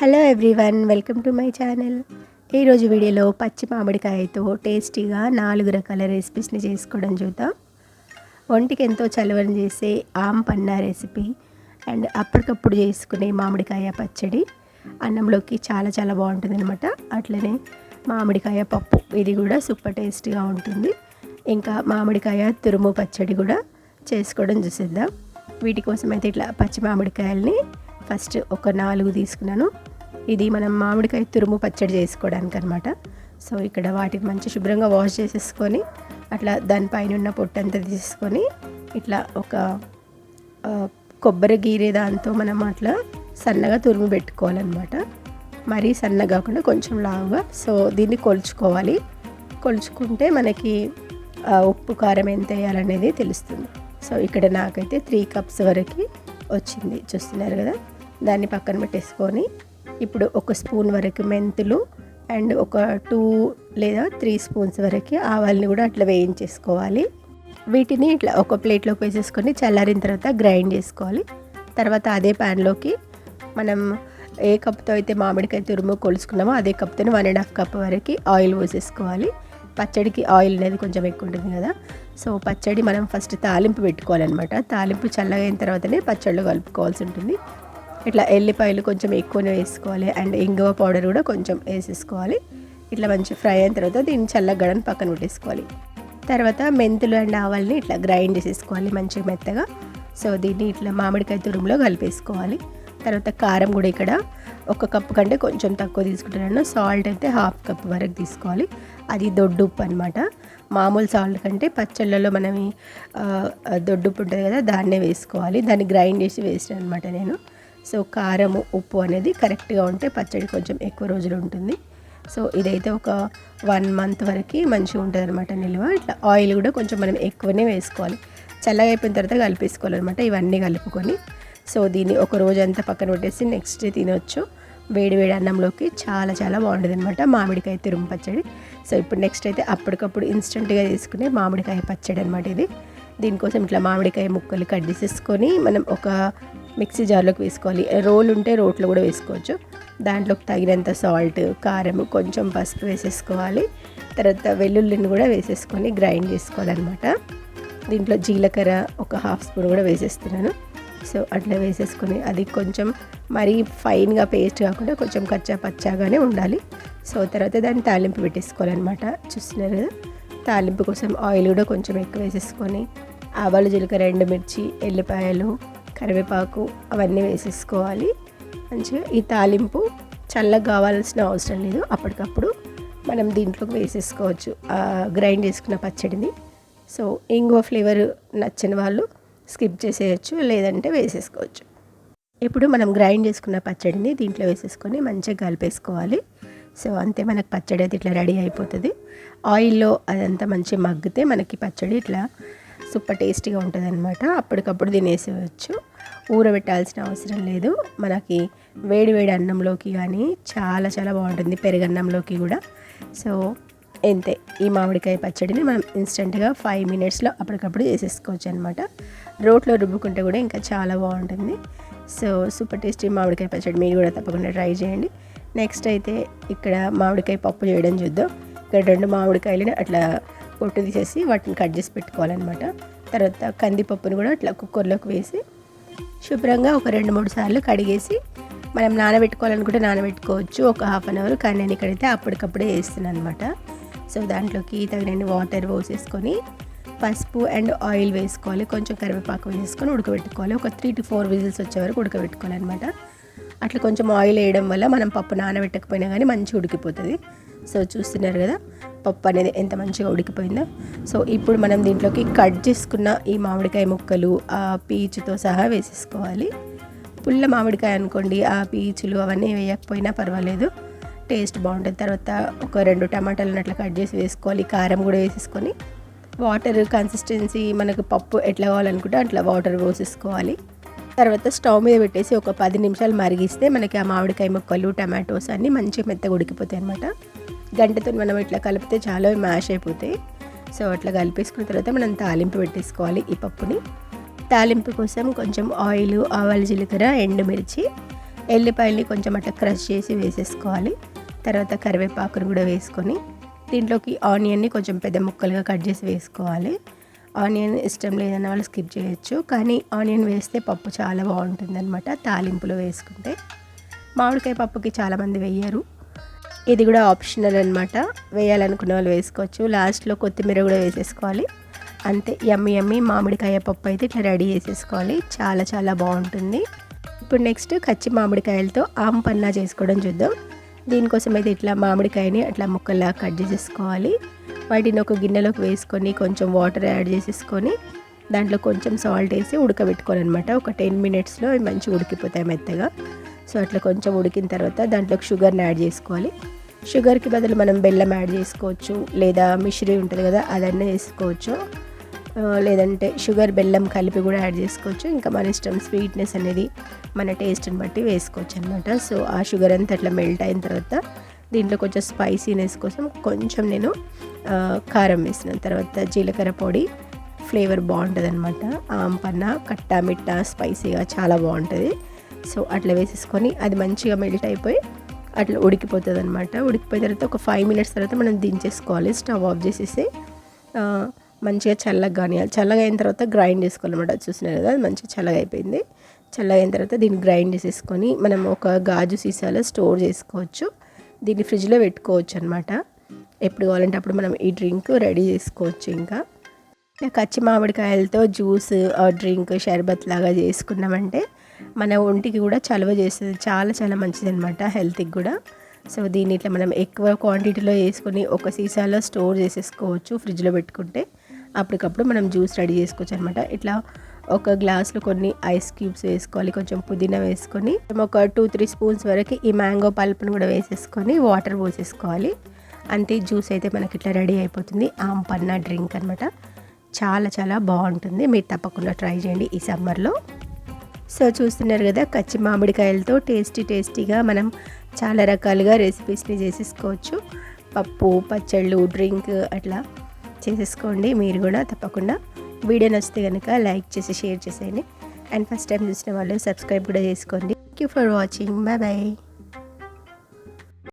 Hello everyone welcome to my channel ఈరోజు వీడియోలో పచ్చి మామిడికాయతో టేస్టీగా నాలుగు రకాల రెసిపీస్ని చేసుకోవడం చూద్దాం. ఒంటికి ఎంతో చలవని చేసే ఆమ్ పన్నా రెసిపీ అండ్ అప్పటికప్పుడు చేసుకునే మామిడికాయ పచ్చడి అన్నంలోకి చాలా చాలా బాగుంటుంది అనమాట అట్లనే మామిడికాయ పప్పు ఇది కూడా సూపర్ టేస్టీగా ఉంటుంది. ఇంకా మామిడికాయ తురుము పచ్చడి కూడా చేసుకోవడం చూసేద్దాం. వీటి కోసం అయితే ఇట్లా పచ్చి మామిడికాయల్ని ఫస్ట్ ఒక నాలుగు తీసుకున్నాను. ఇది మనం మామిడికాయ తురుము పచ్చడి చేసుకోవడానికి అనమాట సో ఇక్కడ వాటిని మంచి శుభ్రంగా వాష్ చేసేసుకొని అట్లా దానిపైన ఉన్న పొట్టంతా తీసుకొని ఇట్లా ఒక కొబ్బరి గీరే దాంతో మనం అట్లా సన్నగా తురుము పెట్టుకోవాలన్నమాట. మరీ సన్నగా కాకుండా కొంచెం లావుగా. సో దీన్ని కొలుచుకోవాలి. కొలుచుకుంటే మనకి ఉప్పు కారం ఎంత వేయాలనేది తెలుస్తుంది. సో ఇక్కడ నాకైతే త్రీ కప్స్ వరకు వచ్చింది. చూస్తున్నారు కదా? దాన్ని పక్కన పెట్టేసుకొని ఇప్పుడు ఒక స్పూన్ వరకు మెంతులు అండ్ ఒక టూ లేదా త్రీ స్పూన్స్ వరకు ఆవాల్ని కూడా అట్లా వేయించేసుకోవాలి. వీటిని ఇట్లా ఒక ప్లేట్లోకి వేసేసుకొని చల్లారిన తర్వాత గ్రైండ్ చేసుకోవాలి. తర్వాత అదే ప్యాన్లోకి మనం ఏ కప్తో అయితే మామిడికాయ తురుము కొలుసుకున్నామో అదే కప్తో వన్ అండ్ హాఫ్ కప్ వరకు ఆయిల్ పోసేసుకోవాలి. పచ్చడికి ఆయిల్ అనేది కొంచెం ఎక్కువ ఉంటుంది కదా. సో పచ్చడి మనం ఫస్ట్ తాలింపు పెట్టుకోవాలన్నమాట. తాలింపు చల్లగా అయిన తర్వాతనే పచ్చళ్ళు కలుపుకోవాల్సి ఉంటుంది. ఇట్లా ఎల్లిపాయలు కొంచెం ఎక్కువనే వేసుకోవాలి. అండ్ ఇంగువ పౌడర్ కూడా కొంచెం వేసేసుకోవాలి. ఇట్లా మంచి ఫ్రై అయిన తర్వాత దీన్ని చల్లగడని పక్కన పెట్టేసుకోవాలి తర్వాత మెంతులు అండ్ ఆవాల్ని ఇట్లా గ్రైండ్ చేసేసుకోవాలి మంచిగా మెత్తగా. సో దీన్ని ఇట్లా మామిడికాయ తురుములో కలిపేసుకోవాలి. తర్వాత కారం కూడా ఇక్కడ ఒక కప్పు కంటే కొంచెం తక్కువ తీసుకుంటున్నాను సాల్ట్ అయితే హాఫ్ కప్ వరకు తీసుకోవాలి. అది దొడ్డు ఉప్పు అనమాట మామూలు సాల్ట్ కంటే పచ్చళ్ళలో మనం దొడ్డు ఉప్పు ఉంటుంది కదా దాన్నే వేసుకోవాలి. దాన్ని గ్రైండ్ చేసి వేసాను అనమాట నేను. సో కారము ఉప్పు అనేది కరెక్ట్గా ఉంటే పచ్చడి కొంచెం ఎక్కువ రోజులు ఉంటుంది. సో ఇదైతే ఒక వన్ మంత్ వరకు మంచిగా ఉంటుంది అనమాట నిల్వ. ఇట్లా ఆయిల్ కూడా కొంచెం మనం ఎక్కువనే వేసుకోవాలి. చల్లగా అయిపోయిన తర్వాత కలిపేసుకోవాలన్నమాట ఇవన్నీ కలుపుకొని. సో దీన్ని ఒక రోజు అంతా పక్కన పెట్టేసి నెక్స్ట్ డే తినొచ్చు. వేడి వేడి అన్నంలోకి చాలా చాలా బాగుంటుంది అనమాట మామిడికాయ తురుము పచ్చడి. సో ఇప్పుడు నెక్స్ట్ అయితే అప్పటికప్పుడు ఇన్స్టెంట్గా తీసుకునే మామిడికాయ పచ్చడి అనమాట ఇది. దీనికోసం ఇట్లా మామిడికాయ ముక్కలు కట్ చేసేసుకొని మనం ఒక మిక్సీ జార్లోకి వేసుకోవాలి. రోల్ ఉంటే రోట్లో కూడా వేసుకోవచ్చు. దాంట్లోకి తగినంత సాల్ట్ కారం కొంచెం పసుపు వేసేసుకోవాలి. తర్వాత వెల్లుల్లిని కూడా వేసేసుకొని గ్రైండ్ చేసుకోవాలన్నమాట. దీంట్లో జీలకర్ర ఒక హాఫ్ స్పూన్ కూడా వేసేస్తున్నాను. సో అట్లా వేసేసుకొని అది కొంచెం మరీ ఫైన్గా పేస్ట్ కాకుండా కొంచెం కచ్చా పచ్చాగానే ఉండాలి. సో తర్వాత దాన్ని తాలింపు పెట్టేసుకోవాలన్నమాట. చూస్తున్నారు కదా? తాలింపు కోసం ఆయిల్ కూడా కొంచెం ఎక్కువ వేసేసుకొని ఆవాలు జీలకర్ర ఎండుమిర్చి ఎల్లిపాయలు కరివేపాకు అవన్నీ వేసేసుకోవాలి. మంచిగా ఈ తాలింపు చల్లగా కావాల్సిన అవసరం లేదు. అప్పటికప్పుడు మనం దీంట్లోకి వేసేసుకోవచ్చు. గ్రైండ్ చేసుకున్న పచ్చడిని. సో ఇంగో ఫ్లేవర్ నచ్చిన వాళ్ళు స్కిప్ చేసేయచ్చు లేదంటే వేసేసుకోవచ్చు. ఇప్పుడు మనం గ్రైండ్ చేసుకున్న పచ్చడిని దీంట్లో వేసేసుకొని మంచిగా కలిపేసుకోవాలి. సో అంతే మనకు పచ్చడి అయితే ఇట్లా రెడీ అయిపోతుంది. ఆయిల్లో అదంతా మంచిగా మగ్గితే మనకి పచ్చడి ఇట్లా సూపర్ టేస్టీగా ఉంటుంది అనమాట అప్పటికప్పుడు తినేసేయచ్చు ఊరబెట్టాల్సిన అవసరం లేదు. మనకి వేడి వేడి అన్నంలోకి కానీ చాలా చాలా బాగుంటుంది పెరుగన్నంలోకి కూడా. సో ఎంతే ఈ మామిడికాయ పచ్చడిని మనం ఇన్స్టెంట్గా ఫైవ్ మినిట్స్లో అప్పటికప్పుడు చేసేసుకోవచ్చు అనమాట రోట్లో రుబ్బుకుంటే కూడా ఇంకా చాలా బాగుంటుంది. సో సూపర్ టేస్టీ మామిడికాయ పచ్చడి మీరు కూడా తప్పకుండా ట్రై చేయండి. నెక్స్ట్ అయితే ఇక్కడ మామిడికాయ పప్పు చేయడం చూద్దాం. ఇక్కడ రెండు మామిడికాయలని అట్లా పొట్టు తీసేసి వాటిని కట్ చేసి పెట్టుకోవాలన్నమాట. తర్వాత కందిపప్పును కూడా అట్లా కుక్కర్లోకి వేసి శుభ్రంగా ఒక రెండు మూడు సార్లు కడిగేసి మనం నానబెట్టుకోవాలనుకుంటే నానబెట్టుకోవచ్చు. ఒక హాఫ్ అన్ అవర్ కానీ నేను ఇక్కడైతే అప్పటికప్పుడే వేస్తున్నాను అనమాట సో దాంట్లోకి తగినన్ని వాటర్ పోసేసుకొని పసుపు అండ్ ఆయిల్ వేసుకోవాలి. కొంచెం కరివేపాకు వేసుకొని ఉడకబెట్టుకోవాలి. ఒక త్రీ టు ఫోర్ విజిల్స్ వచ్చే వరకు ఉడకబెట్టుకోవాలన్నమాట. అట్లా కొంచెం ఆయిల్ వేయడం వల్ల మనం పప్పు నానబెట్టకపోయినా కానీ మంచిగా ఉడికిపోతుంది. సో చూస్తున్నారు కదా పప్పు అనేది ఎంత మంచిగా ఉడికిపోయిందో. సో ఇప్పుడు మనం దీంట్లోకి కట్ చేసుకున్న ఈ మామిడికాయ ముక్కలు ఆ పీచుతో సహా వేసేసుకోవాలి. పుల్ల మామిడికాయ అనుకోండి ఆ పీచులు అవన్నీ వేయకపోయినా పర్వాలేదు. టేస్ట్ బాగుంటుంది. తర్వాత ఒక రెండు టమాటాలను అట్లా కట్ చేసి వేసుకోవాలి. కారం కూడా వేసేసుకొని. వాటర్ కన్సిస్టెన్సీ మనకు పప్పు ఎట్లా కావాలనుకుంటే అట్లా వాటర్ పోసేసుకోవాలి. తర్వాత స్టవ్ మీద పెట్టేసి ఒక పది నిమిషాలు మరిగిస్తే మనకి ఆ మామిడికాయ ముక్కలు టమాటోస్ అన్నీ మంచిగా మెత్తగా ఉడికిపోతాయి అనమాట గంటతో మనం ఇట్లా కలిపితే చాలా మ్యాష్ అయిపోతాయి. సో అట్లా కలిపేసుకున్న తర్వాత మనం తాలింపు పెట్టేసుకోవాలి ఈ పప్పుని. తాలింపు కోసం కొంచెం ఆయిల్ ఆవాల జీలకర్ర ఎండుమిర్చి ఎల్లిపాయల్ని కొంచెం అట్లా క్రష్ చేసి వేసేసుకోవాలి. తర్వాత కరివేపాకును కూడా వేసుకొని దీంట్లోకి ఆనియన్ని కొంచెం పెద్ద ముక్కలుగా కట్ చేసి వేసుకోవాలి. ఆనియన్ ఇష్టం లేదన్న వాళ్ళు స్కిప్ చేయొచ్చు. కానీ ఆనియన్ వేస్తే పప్పు చాలా బాగుంటుంది అనమాట తాలింపులో వేసుకుంటే. మామిడికాయ పప్పుకి చాలామంది వేయరు ఇది కూడా ఆప్షనల్ అనమాట వేయాలనుకున్న వాళ్ళు వేసుకోవచ్చు. లాస్ట్లో కొత్తిమీర కూడా వేసేసుకోవాలి. అంతే ఎమ్మి యమ్మి మామిడికాయ పప్పు అయితే ఇట్లా రెడీ చేసేసుకోవాలి. చాలా చాలా బాగుంటుంది. ఇప్పుడు నెక్స్ట్ కచ్చి మామిడికాయలతో ఆమ్ పన్నా చేసుకోవడం చూద్దాం. దీనికోసం అయితే ఇట్లా మామిడికాయని అట్లా ముక్కల్లా కట్ చేసేసుకోవాలి. వాటిని ఒక గిన్నెలోకి వేసుకొని కొంచెం వాటర్ యాడ్ చేసేసుకొని దాంట్లో కొంచెం సాల్ట్ వేసి ఉడకబెట్టుకోవాలన్నమాట. ఒక టెన్ మినిట్స్లో మంచిగా ఉడికిపోతాయి మెత్తగా. సో అట్లా కొంచెం ఉడికిన తర్వాత దాంట్లోకి షుగర్ని యాడ్ చేసుకోవాలి. షుగర్కి బదులు మనం బెల్లం యాడ్ చేసుకోవచ్చు లేదా మిశ్రీ ఉంటుంది కదా అదన్నీ వేసుకోవచ్చు. లేదంటే షుగర్ బెల్లం కలిపి కూడా యాడ్ చేసుకోవచ్చు. ఇంకా మన ఇష్టం స్వీట్నెస్ అనేది మన టేస్ట్ని బట్టి వేసుకోవచ్చు అనమాట సో ఆ షుగర్ అంతా అట్లా మెల్ట్ అయిన తర్వాత దీంట్లో కొంచెం స్పైసీనెస్ కోసం కొంచెం నేను కారం వేసిన తర్వాత జీలకర్ర పొడి ఫ్లేవర్ బాగుంటుంది అనమాట ఆంపన్న కట్టా మిట్టా స్పైసీగా చాలా బాగుంటుంది. సో అట్లా వేసేసుకొని అది మంచిగా మెల్ట్ అయిపోయి అట్లా ఉడికిపోతుంది అనమాట ఉడికిపోయిన తర్వాత ఒక ఫైవ్ మినిట్స్ తర్వాత మనం దించేసుకోవాలి. స్టవ్ ఆఫ్ చేసేసి మంచిగా చల్లగా కానీ చల్లగా అయిన తర్వాత గ్రైండ్ చేసుకోవాలన్నమాట. చూసినారు కదా అది మంచిగా చల్లగా అయిపోయింది చల్లగా అయిన తర్వాత దీన్ని గ్రైండ్ చేసేసుకొని మనం ఒక గాజు సీసాలో స్టోర్ చేసుకోవచ్చు. దీన్ని ఫ్రిడ్జ్లో పెట్టుకోవచ్చు అనమాట ఎప్పుడు కావాలంటే అప్పుడు మనం ఈ డ్రింక్ రెడీ చేసుకోవచ్చు ఇంకా. కచ్చి మామిడికాయలతో జ్యూస్ డ్రింక్ షర్బత్ లాగా చేసుకున్నామంటే మన ఒంటికి కూడా చలువ చేస్తుంది. చాలా చాలా మంచిది అనమాట హెల్త్కి కూడా. సో దీన్ని ఇట్లా మనం ఎక్కువ క్వాంటిటీలో వేసుకొని ఒక సీసాలో స్టోర్ చేసేసుకోవచ్చు ఫ్రిడ్జ్లో పెట్టుకుంటే. అప్పటికప్పుడు మనం జ్యూస్ రెడీ చేసుకోవచ్చు అనమాట ఇట్లా ఒక గ్లాస్లో కొన్ని ఐస్ క్యూబ్స్ వేసుకోవాలి కొంచెం పుదీనా వేసుకొని. ఒక టూ త్రీ స్పూన్స్ వరకు ఈ మ్యాంగో పల్ప్ను కూడా వేసేసుకొని వాటర్ పోసేసుకోవాలి. అంతే జ్యూస్ అయితే మనకి ఇట్లా రెడీ అయిపోతుంది. ఆమ్ పన్నా డ్రింక్ అనమాట చాలా చాలా బాగుంటుంది. మీరు తప్పకుండా ట్రై చేయండి ఈ సమ్మర్లో. సో చూస్తున్నారు కదా కచ్చి మామిడికాయలతో టేస్టీ టేస్టీగా మనం చాలా రకాలుగా రెసిపీస్ని చేసేసుకోవచ్చు. పప్పు పచ్చళ్ళు డ్రింక్ అట్లా చేసేసుకోండి. మీరు కూడా తప్పకుండా వీడియో నచ్చితే కనుక లైక్ చేసి షేర్ చేసేయండి. అండ్ ఫస్ట్ టైం చూసిన వాళ్ళు సబ్స్క్రైబ్ కూడా చేసుకోండి. Thank you for watching bye bye